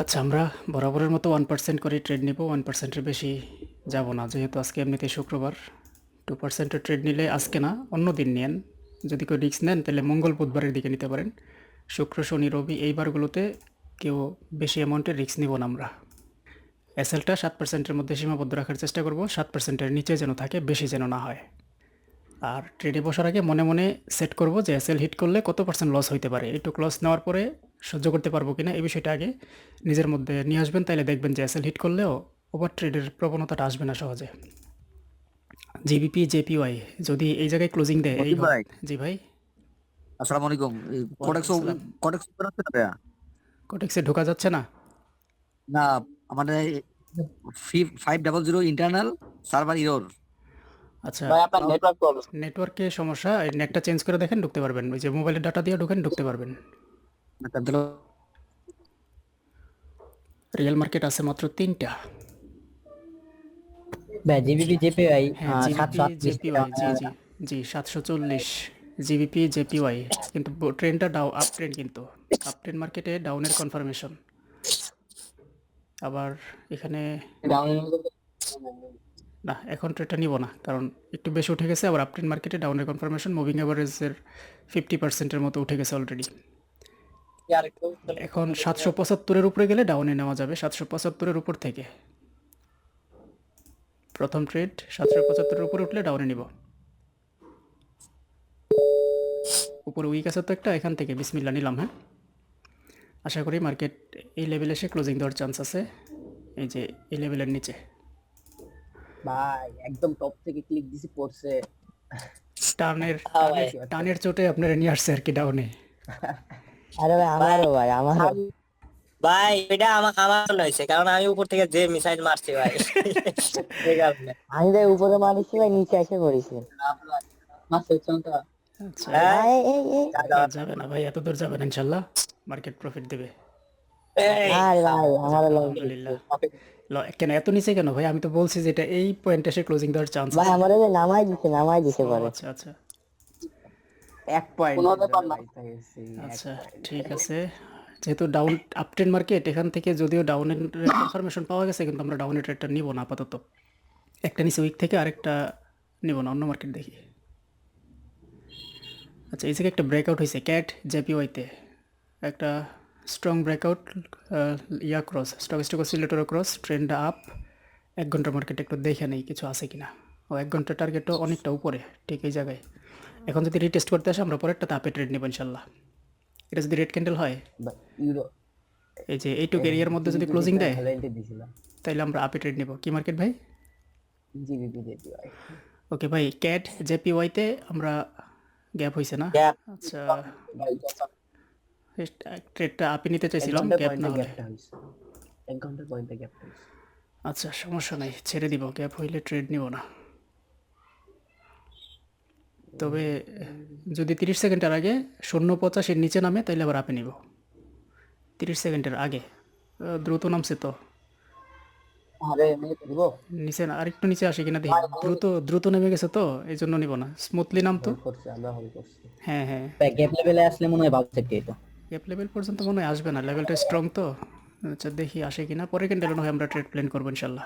আচ্ছা আমরা বরাবরের মতো ওয়ান পার্সেন্ট করে ট্রেড নেব ওয়ান পার্সেন্টের বেশি যাব না। যেহেতু আজকে এমনিতে শুক্রবার টু পার্সেন্টের ট্রেড নিলে আজকে না, অন্য দিন নেন। যদি কেউ রিস্ক নেন, তাহলে মঙ্গল বুধবারের দিকে নিতে পারেন। শুক্র, শনি, রবি এই বারগুলোতে কেউ বেশি অ্যামাউন্টের রিস্ক নিব না আমরা। এসএলটা সাত পার্সেন্টের মধ্যে সীমাবদ্ধ রাখার চেষ্টা করব, সাত পার্সেন্টের নিচে যেন থাকে, বেশি যেন না হয়। আর ট্রেডে বসার আগে মনে মনে সেট করব যে এসএল হিট করলে কত পার্সেন্ট লস হইতে পারে। এইটুকু লস নেওয়ার পরে সহ্য করতে পারব কিনা এই বিষয়টা আগে নিজের মধ্যে নিয়ে আসবেন তাইলে দেখবেন যে এসএল হিট করলেও ওভার ট্রেডের প্রবণতাটা আসবে না সহজে। জিবিপি জেপিওয়াই যদি এই জায়গায় ক্লোজিং দেয় এই ভাই। জি ভাই। আসসালামু আলাইকুম। কোডেক্স কোডেক্স ওপেন হচ্ছে না ভাইয়া? কোটেক্সে ঢোকা যাচ্ছে না? না আমাদের five double zero internal server error আচ্ছা। ভাই আপনার নেটওয়ার্ক প্রবলেম নেটওয়ার্কে সমস্যা নেটটা চেঞ্জ করে দেখেন ঢুকতে পারবেন। ওই যে মোবাইলের ডাটা দিয়ে ঢুকেন ঢুকতে পারবেন। রিয়েল মার্কেট আছে মাত্র তিনটা জিবিপি হ্যাঁ জেপিওয়াই জি সাতশো চল্লিশ জিবিপি জেপিওয়াই কিন্তু ট্রেনটা ডাউ আপ ট্রেন কিন্তু আপ ট্রেন মার্কেটে ডাউনের কনফার্মেশন আবার এখানে না এখন ট্রেডটা নিব না কারণ একটু বেশি উঠে গেছে আবার আপ ট্রেন মার্কেটে ডাউনের কনফার্মেশন মুভিং অ্যাভারেজের ফিফটি পার্সেন্টের মতো উঠে গেছে অলরেডি এখন সাতশো পঁচাত্তরের উপরে গেলে ডাউনে নেওয়া যাবে সাতশো পঁচাত্তরের উপর থেকে। প্রথম ট্রেড সাতশো পঁচাত্তরের উপরে উঠলে ডাউনে নিব। উপরে উইক আছে তো একটা এখান থেকে বিসমিল্লা নিলাম হ্যাঁ? আশা করি মার্কেট এই লেভেলে এসে ক্লোজিং দেওয়ার চান্স আছে এই যে এই লেভেলের নিচে। ভাই একদম টপ থেকে ক্লিক দিছি পড়ছে। টানের হ্যাঁ টানের- টানের চোটে আপনারা নিয়ে আসছে আর কি ডাউনে। আরে ভাই আমারও ভাই আমারও। ভাই এটা আমার আমার জন্য হয়েছে কারণ আমি উপর থেকে যে মিসাইল মারছি ভাই আমি ভাই উপরে মারিছি ভাই নিচে এসে পড়েছি। আচ্ছা। হ্যাঁ? যাবে না ভাই এত দূর ইনশাল্লাহ। মার্কেট প্রফিট দেবে। কেন এত নিচে কেন ভাই? আমি তো বলছি যে এটা এই পয়েন্টে এসে ক্লোজিং দেওয়ার চান্স ভাই আমারও যে নামাই দিছে নামাই দিছে পরে। আচ্ছা আচ্ছা। এক পয়েন্ট আচ্ছা ঠিক আছে। যেহেতু ডাউন আপট্রেন মার্কেট এখান থেকে যদিও ডাউনের কনফার্মেশন পাওয়া গেছে কিন্তু আমরা ডাউনের ট্রেডটা নিব না আপাতত। একটা নিচে উইক থেকে আরেকটা নিব না অন্য মার্কেট দেখি। আচ্ছা এই থেকে একটা ব্রেকআউট হয়েছে ক্যাট জেপিওয়াইতে একটা strong breakout yeah cross stock stock oscillator cross ট্রেন্ডটা up এক ঘণ্টার মার্কেট একটু দেখে নেই কিছু আছে কিনা। ও এক ঘণ্টার টার্গেটও অনেকটা উপরে ঠিক এই জায়গায়। এখন যদি রিটেস্ট করতে আসে আমরা পরেরটা আপে ট্রেড নেব ইনশাল্লাহ এটা যদি রেড ক্যান্ডেল হয় এই যে এইটুকু এরিয়ার মধ্যে যদি ক্লোজিং দেয় তাহলে আমরা আপে ট্রেড নেব। কি মার্কেট ভাই? ওকে ভাই ক্যাট জেপিওয়াইতে আমরা গ্যাপ হয়েছে না? আচ্ছা। ট্রেডটা আপে নিতে চাইছিলাম গ্যাপ না হলে। এক পয়েন্টে আচ্ছা সমস্যা নাই ছেড়ে দিব গ্যাপ হইলে ট্রেড নিব না। তবে যদি তিরিশ সেকেন্ডের আগে শূন্য পঁচাশের নিচে নামে তাহলে আবার আপে নিব। তিরিশ সেকেন্ডের আগে। দ্রুত নামছে তো। নিচে না আরেকটু নিচে আসে কিনা দেখি। দ্রুত দ্রুত নেমে গেছে তো এই জন্য নিব না। স্মুথলি নাম তো। হ্যাঁ হ্যাঁ। গ্যাপ লেভেলে আসলে মনে হয় ভালো গ্যাপ লেভেল পর্যন্ত মনে হয় আসবে না। লেভেলটা স্ট্রং তো। আচ্ছা দেখি আসে কিনা। পরে হয় আমরা ট্রেড প্ল্যান করব ইনশাল্লাহ।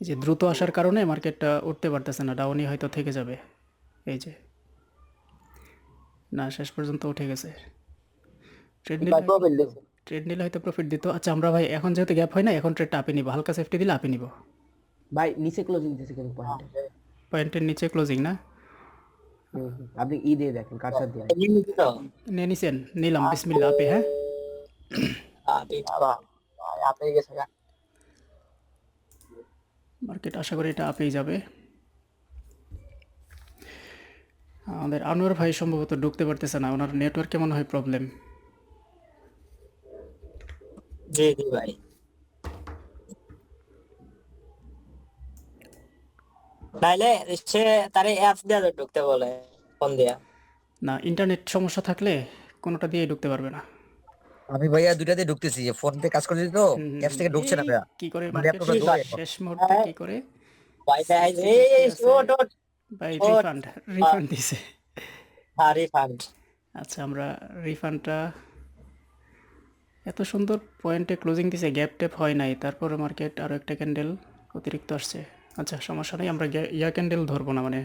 এই যে দ্রুত আসার কারণে মার্কেটটা উঠতে পারতেছে না ডাউনই হয়তো থেকে যাবে এই যে না শেষ পর্যন্ত উঠে গেছে ট্রেড নিলে ট্রেড নিলে হয়তো প্রফিট দিত আচ্ছা আমরা ভাই এখন যেহেতু গ্যাপ হয় না এখন ট্রেডটা আপে নিব হালকা সেফটি দিলে আপে নিব ভাই নিচে ক্লোজিং দিছে কিন্তু পয়েন্টে পয়েন্টের নিচে ক্লোজিং না আপনি ই দিয়ে দেখেন দিয়ে এই নিচে তো। নিয়ে নিছেন নিলাম বিসমিল্লা আপে হ্যাঁ আরে, আপনি গেছে মার্কেট আশা করি এটা আপেই যাবে। আমাদের আনোয়ার ভাই সম্ভবত ঢুকতে পারতেছে না ওনার নেটওয়ার্কে মনে হয় প্রবলেম জি জি ভাই। নাইলে সে তারে অ্যাপস দিয়ে ঢুকতে বলে ফোন দিয়া। না ইন্টারনেট সমস্যা থাকলে কোনোটা দিয়ে ঢুকতে পারবে না। আমি ভাইয়া দুইটাতে ঢুকতেছি ফোন পে কাজ করতেছি তো অ্যাপস থেকে ঢুকছে না ভাইয়া। কি করে মানে শেষ? মুহূর্তে কি করে? ভাই দেখাইছে এই ওট ভাই রিফান্ড রিফান্ড দিছে। হ্যাঁ রিফান্ড আচ্ছা আমরা রিফান্ডটা এত সুন্দর পয়েন্টে ক্লোজিং দিছে গ্যাপ ট্যাপ হয় নাই। তারপরে মার্কেট আরও একটা ক্যান্ডেল অতিরিক্ত আসছে। আচ্ছা সমস্যা নেই আমরা ইয়া ক্যান্ডেল ধরবো না মানে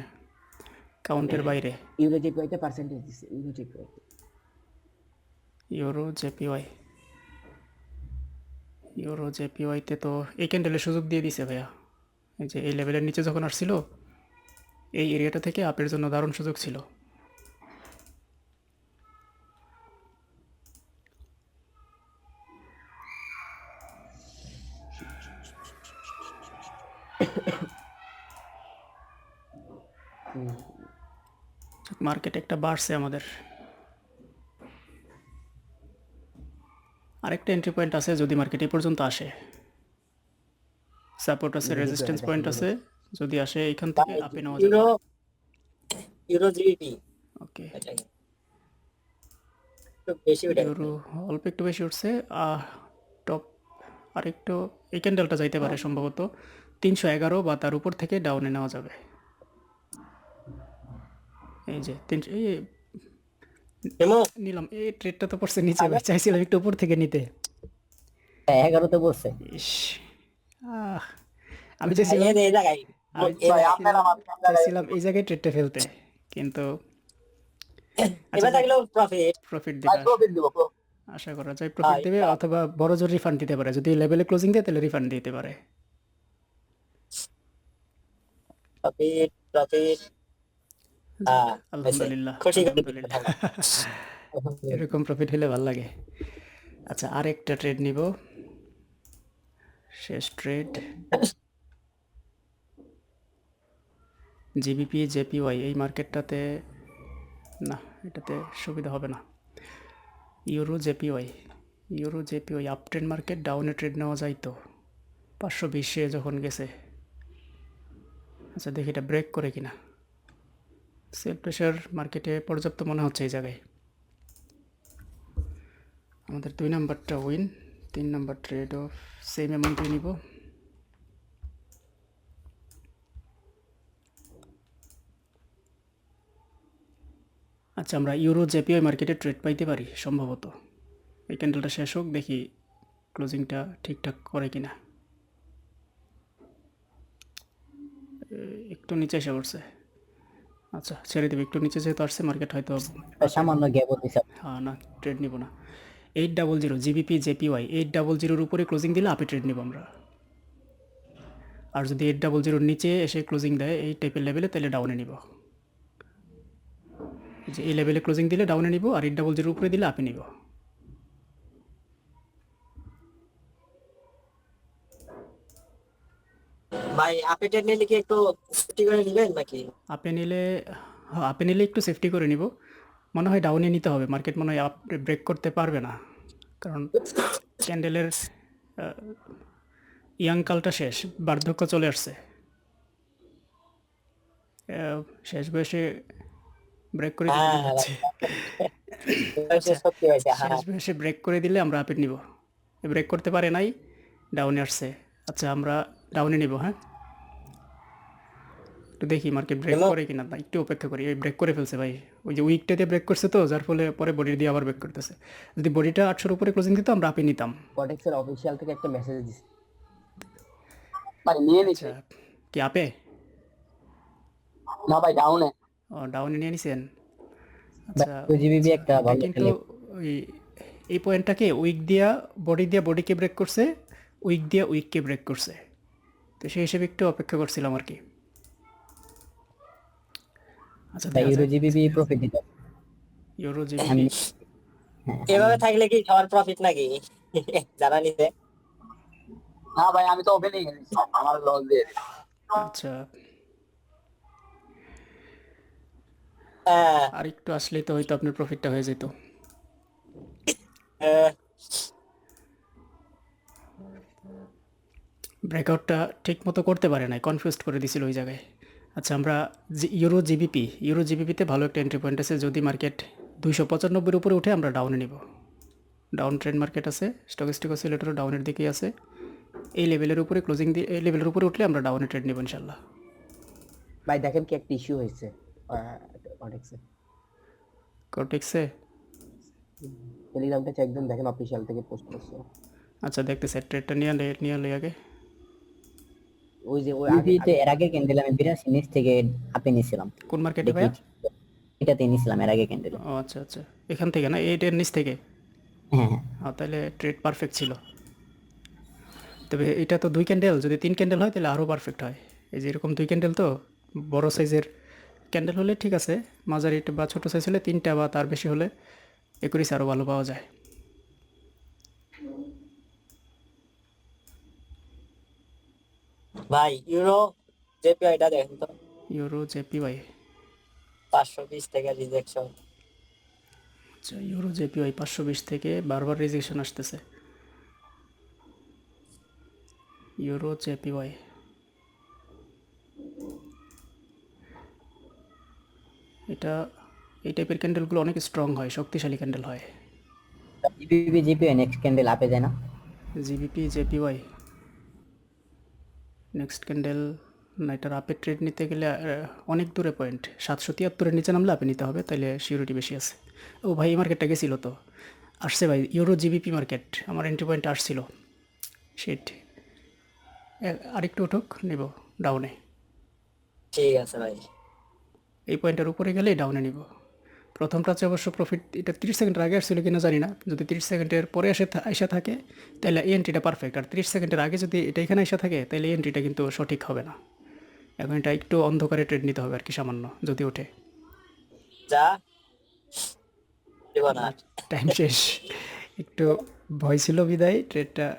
কাউন্টের বাইরে। ইউরো জেপিওয়াইতে পার্সেন্টেজ দিচ্ছে ইউরো জেপিওয়াইতে ইউরো জেপিওয়াই ইউরো জেপিওয়াইতে তো এই ক্যান্ডেলের সুযোগ দিয়ে দিছে ভাইয়া। এই যে এই লেভেলের নিচে যখন আসছিল এই এরিয়াটা থেকে আপের জন্য দারুণ সুযোগ ছিল। মার্কেট একটা বাড়ছে আমাদের। আরেকটা এন্ট্রি পয়েন্ট আছে যদি মার্কেট এই পর্যন্ত আসে। সাপোর্ট আছে রেজিস্ট্যান্স পয়েন্ট আছে যদি আসে এখান থেকে আপে নেওয়া যাবে ইউরো জিবিপি ওকে ইউরো অল্প একটু বেশি উঠছে টপ আরেকটু এই ক্যান্ডেলটা যাইতে পারে সম্ভবত। তিনশো এগারো বা তার উপর থেকে ডাউনে নেওয়া যাবে। এই যে তিনশো এই নিলাম। এই ট্রেডটা তো পড়ছে নিচে চাইছিলাম একটু উপর থেকে নিতে। এগারোতে বলছে ইস আহ, আমি চাইছিলাম চাইছিলাম এই জায়গায় ট্রেডটা ফেলতে কিন্তু প্রফিট দিবে আশা করা যায় প্রফিট দেবে অথবা বড় জোর রিফান্ড দিতে পারে। যদি লেভেলে ক্লোজিং দেয় তাহলে রিফান্ড দিতে পারে। প্রফিট প্রফিট হ্যাঁ আলহামদুলিল্লাহ আলহামদুলিল্লাহ। এরকম প্রফিট হলে ভালো লাগে। আচ্ছা আরেকটা ট্রেড নিব। শেষ ট্রেড জিবিপি জেপিওয়াই এই মার্কেটটাতে না এটাতে সুবিধা হবে না। Euro JPY euro JPY up trade market ডাউনে ট্রেড নেওয়া যায় তো। পাঁচশো বিশে যখন গেছে। আচ্ছা দেখি এটা ব্রেক করে কিনা। সেল প্রেশার মার্কেটে পর্যাপ্ত মনে হচ্ছে এই জায়গায়। আমাদের দুই নাম্বারটা উইন তিন নাম্বার ট্রেড অফ সেম অ্যামাউন্টে নিব। আচ্ছা আমরা ইউরো জেপিআই মার্কেটে ট্রেড পাইতে পারি, সম্ভবত। এই ক্যান্ডেলটা শেষ হোক, দেখি ক্লোজিংটা ঠিকঠাক করে কিনা। একটু নিচে এসে পড়ছে। আচ্ছা ছেড়ে দেবে। একটু নিচে যেহেতু আসছে মার্কেট হয়তো সামান্য গ্যাপ দিছে। হ্যাঁ না ট্রেড নিব না। Eight double zero GBP JPY eight double জিরোর উপরে ক্লোজিং দিলে আপে ট্রেড নিব আমরা। আর যদি এইট ডাবল জিরোর নিচে এসে ক্লোজিং দেয় এই টাইপের লেভেলে তাহলে ডাউনে নিব। যে এই লেভেলে ক্লোজিং দিলে ডাউনে নিব আর এইট ডাবল জিরোর উপরে দিলে আপে নিব। ভাই আপডেট নিলে কি একটু সেফটি করে নেবেন নাকি? আপে নিলে হ্যাঁ আপে নিলে একটু সেফটি করে নিব। মনে হয় ডাউনে নিতে হবে। মার্কেট মনে হয় আপ ব্রেক করতে পারবে না। কারণ ক্যান্ডেলের ইয়াংকালটা শেষ। বার্ধক্য চলে আসছে। আহ, শেষ বয়সে ব্রেক করে হ্যাঁ, যাচ্ছে বয়সে সত্যি হয়েছে হ্যাঁ। শেষ বয়সে ব্রেক করে দিলে আমরা আপেট নিব। ব্রেক করতে পারে নাই ডাউনে আসছে। আচ্ছা আমরা ডাউনে নিব হ্যাঁ? একটু দেখি মার্কেট ব্রেক করে কিনা না একটু অপেক্ষা করি এই ব্রেক করে ফেলছে ভাই। ওই যে উইকটাতে ব্রেক করছে তো যার ফলে পরে বডি দিয়ে আবার ব্রেক করতেছে। যদি বডিটা আটশোর উপরে ক্লোজিং দিত আমরা আপে নিতাম। কটেক্সের অফিসিয়াল থেকে একটা মেসেজ দিচ্ছে ভাই নিয়ে নিছে। আচ্ছা কি আপে? না ভাই ডাউনে ও ডাউনে নিয়ে নিছেন? আচ্ছা জিবিবি একটা এটা কিন্তু ওই এই পয়েন্টটাকে উইক দিয়া বডি দিয়া বডিকে ব্রেক করছে উইক দিয়া উইককে ব্রেক করছে? তো সেই হিসেবে একটু অপেক্ষা করছিলাম আর কি। আচ্ছা প্রফিট দিত ইউরো জিবিপি এভাবে থাকলে কি সবার প্রফিট নাকি? যারা নিতে না ভাই আমি তো ওপেনিং আমার লস দিয়ে আচ্ছা। হ্যাঁ। আর একটু আসলেই তো হয়তো আপনার প্রফিটটা হয়ে যেত। ব্রেকআউটটা ঠিক মতো করতে পারে নাই কনফিউজ করে দিছিল ওই জায়গায়। আচ্ছা আমরা জি- ইউরো জিবিপি ইউরো জিবিপিতে ভালো একটা এন্ট্রি পয়েন্ট আছে। যদি মার্কেট দুইশো পঁচানব্বইয়ের উপরে উঠে আমরা ডাউনে নিব। ডাউন ট্রেন্ড মার্কেট আছে স্টক স্টকিস্টিক অসিলেটরও ডাউনের দিকেই আছে। এই লেভেলের উপরে ক্লোজিং দিয়ে এই লেভেলের উপরে উঠলে আমরা ডাউনে ট্রেড নেব ইনশাল্লাহ ভাই দেখেন কি একটা ইস্যু হয়েছে। কটেক্সে কোটেক্সে টেলিগ্রামটা চেক দেন দেখেন অফিসিয়াল থেকে পোস্ট করছে। আচ্ছা দেখতেছে ট্রেডটা নিয়ে নিয়ে আগে। ওই যে ওই আগে এর আগে ক্যান্ডেল আমি বিরাশি নিচ থেকে আপে নিছিলাম কোন মার্কেটে ভাইয়া? এটাতে নিছিলাম এর আগে ক্যান্ডেল ও আচ্ছা আচ্ছা। এখান থেকে না? এইটের নিচ থেকে? হ্যাঁ হ্যাঁ। তাহলে ট্রেড পারফেক্ট ছিল। তবে এটা তো দুই ক্যান্ডেল যদি তিন ক্যান্ডেল হয় তাহলে আরও পারফেক্ট হয়। এই যে এরকম দুই ক্যান্ডেল তো বড় সাইজের ক্যান্ডেল হলে ঠিক আছে। মাঝারি বা ছোটো সাইজ হলে তিনটা বা তার বেশি হলে একুরিশ আরও ভালো পাওয়া যায়। ভাই ইউরো জেপিআইটা দেখেন তো। Euro JPY. পাঁচশো বিশ থেকে রিজেকশন আচ্ছা ইউরো জেপিওয়াই পাঁচশো বিশ থেকে বারবার রিজেকশন আসতেছে। Euro JPY. এটা এই টাইপের ক্যান্ডেলগুলো অনেক স্ট্রং হয় শক্তিশালী ক্যান্ডেল হয়। ইউপিপি জিপিও নেক্সট ক্যান্ডেল আপে যায় না। GBP JPY. নেক্সট ক্যান্ডেল না এটার আপে ট্রেড নিতে গেলে অনেক দূরে পয়েন্ট সাতশো তিয়াত্তরের নিচে নামলে আপে নিতে হবে তাইলে সিউরিটি বেশি আছে। ও ভাই এই মার্কেটটা গেছিল তো? আসছে ভাই ইউরো জিবিপি মার্কেট আমার এন্ট্রি পয়েন্ট আসছিল। সেট আরেকটু উঠুক নিব ডাউনে ঠিক আছে ভাই। এই পয়েন্টের উপরে গেলেই ডাউনে নিব। প্রথমটা হচ্ছে অবশ্য প্রফিট এটা তিরিশ সেকেন্ডের আগে আসছিল কিনা জানি না। যদি তিরিশ সেকেন্ডের পরে এসে এসে থাকে তাহলে এই এন্ট্রিটা পারফেক্ট আর তিরিশ সেকেন্ডের আগে যদি এটা এখানে এসে থাকে তাহলে এই এন্ট্রিটা কিন্তু সঠিক হবে না। এখন এটা একটু অন্ধকারে ট্রেড নিতে হবে আর কি সামান্য যদি ওঠে। যা। টাইম শেষ। একটু ভয় ছিল বিদায় ট্রেডটা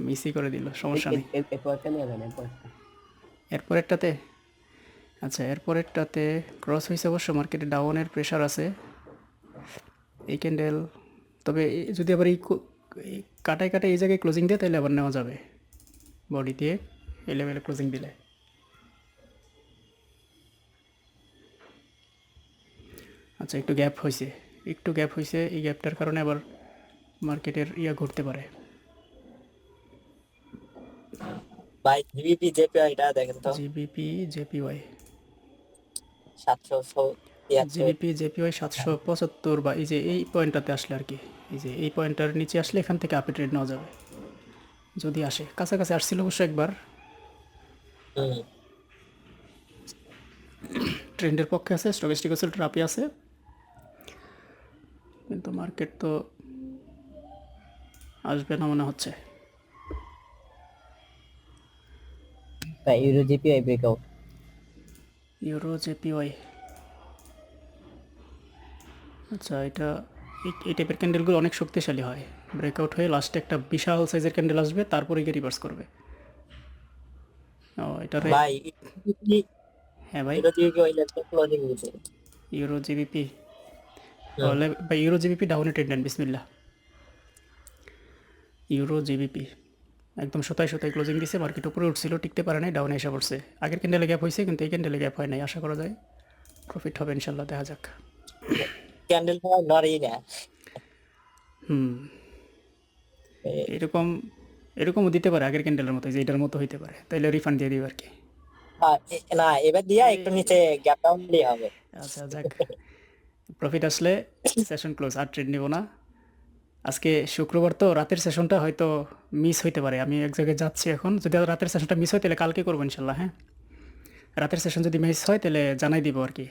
মিসই করে দিল সমস্যা নেই। এর- এরপর একটা নিয়ে যান এরপর একটা। এরপরেরটাতে আচ্ছা এরপরেরটাতে ক্রস হয়েছে অবশ্য মার্কেটে ডাউনের প্রেশার আছে। এই ক্যান্ডেল তবে যদি আবার এই কাটায় কাটায় এই জায়গায় ক্লোজিং দেয় তাহলে আবার নেওয়া যাবে। বডি দিয়ে এই লেভেলে ক্লোজিং দিলে। আচ্ছা একটু গ্যাপ হয়েছে একটু গ্যাপ হয়েছে এই গ্যাপটার কারণে আবার মার্কেটের ইয়া ঘুরতে পারে। ভাই জিবিপি জেপিআইটা দেখেন তো। জিবিপি জেপিওয়াই সাতশো জিবিপি জেপিওয়াই সাতশো পঁচাত্তর বা এই যে এই পয়েন্টটাতে আসলে আর কি। এই যে এই পয়েন্টটার নিচে আসলে এখান থেকে আপে ট্রেড নেওয়া যাবে। যদি আসে। কাছাকাছি আসছিল অবশ্য একবার। ট্রেন্ডের পক্ষে আছে স্টকেস্টিক আসলে ট্রাপে আছে। কিন্তু মার্কেট তো আসবে না মনে হচ্ছে। Euro JPY breakout euro JPY আচ্ছা এটা এই- টাইপের ক্যান্ডেলগুলো অনেক শক্তিশালী হয়। ব্রেকআউট হয়ে লাস্টে একটা বিশাল সাইজের ক্যান্ডেল আসবে তারপরে গিয়ে রিভার্স করবে। ও এটারে ভাই ইউরো হ্যাঁ ভাই। ইউরো জিবিপি তাহলে বা ইউরো জিবিপি ডাউনে ট্রেড নেন বিসমিল্লা ইউরো জিবিপি একদম সোতায় সোতায় ক্লোজিং দিছে মার্কেট উপরে উঠছিল টিকতে পারে নাই ডাউনে এসে পড়ছে। আগের ক্যান্ডেলে গ্যাপ হয়েছে কিন্তু এই ক্যান্ডেলে গ্যাপ হয় নাই আশা করা যায়। প্রফিট হবে ইনশাল্লাহ দেখা যাক। ক্যান্ডেল নড়েই না। হুম। এরকম এরকমও দিতে পারে আগের ক্যান্ডেলের মতো যে এটার মতো হইতে পারে। তাইলে রিফান্ড দিয়ে দিবে আর কি। না এবার দিয়া একটু নিচে গ্যাপ ডাউন দিয়ে হবে। আচ্ছা যাক। প্রফিট আসলে সেশন ক্লোজ আর ট্রেড নিব না। আজকে শুক্রবার তো রাতের সেশনটা হয়তো মিস হইতে পারে। আমি এক জায়গায় যাচ্ছি এখন। যদি রাতের সেশনটা মিস হয় তাহলে কালকে করব ইনশাল্লাহ হ্যাঁ? রাতের সেশন যদি মিস হয় তাহলে জানাই দিব আর কি।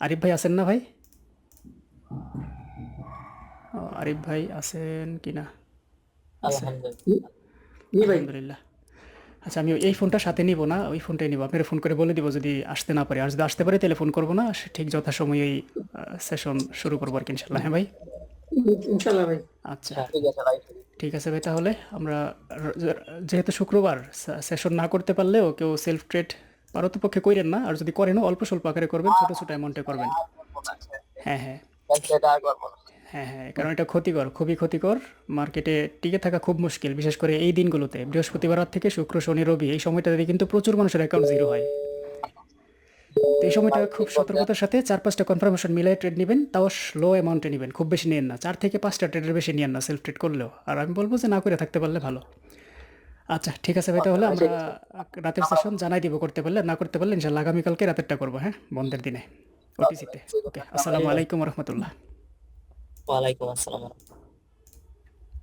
আরিফ ভাই আছেন না ভাই? ও, আরিফ ভাই আছেন কি না? আলহামদুলিল্লাহ। আচ্ছা আমি এই ফোনটা সাথে নিব না ওই ফোনটাই নিব। আপনারা ফোন করে বলে দিব যদি আসতে না পারে। আর যদি আসতে পারে তাহলে ফোন করব না। ঠিক যথাসময়ে এই সেশন শুরু করব আর কি ইনশাল্লাহ হ্যাঁ ভাই? ইনশাআল্লাহ ভাই। আচ্ছা। ঠিক আছে ভাই। ঠিক আছে ভাই তাহলে আমরা যেহেতু শুক্রবার সেশন না করতে পারলেও কেউ সেলফ ট্রেড পারতপক্ষে করেন না আর যদি করেনও অল্প স্বল্প আকারে করবেন ছোট ছোটো অ্যামাউন্টে করবেন। হ্যাঁ হ্যাঁ। হ্যাঁ হ্যাঁ কারণ এটা ক্ষতিকর খুবই ক্ষতিকর। মার্কেটে টিকে থাকা খুব মুশকিল বিশেষ করে এই দিনগুলোতে। বৃহস্পতিবার রাত থেকে শুক্র শনি রবি এই সময়টাতে কিন্তু প্রচুর মানুষের অ্যাকাউন্ট জিরো হয়। তো এই সময়টা খুব সতর্কতার সাথে চার পাঁচটা কনফার্মেশন মিলিয়ে ট্রেড নেবেন তাও লো অ্যামাউন্টে নেবেন খুব বেশি নেন না। চার থেকে পাঁচটা ট্রেডের বেশি নিয়েন না সেলফ ট্রেড করলেও। আর আমি বলব যে না করে থাকতে পারলে ভালো। আচ্ছা ঠিক আছে ভাই তাহলে আমরা রাতের সেশন জানাই দিব করতে পারলে না করতে পারলে ইনশাল্লাহ আগামীকালকে রাতেরটা করব হ্যাঁ? বন্ধের দিনে। ওটিসিতে ওকে আসসালামু আলাইকুম রহমতুল্লাহ। ওয়ালাইকুম আসসালাম।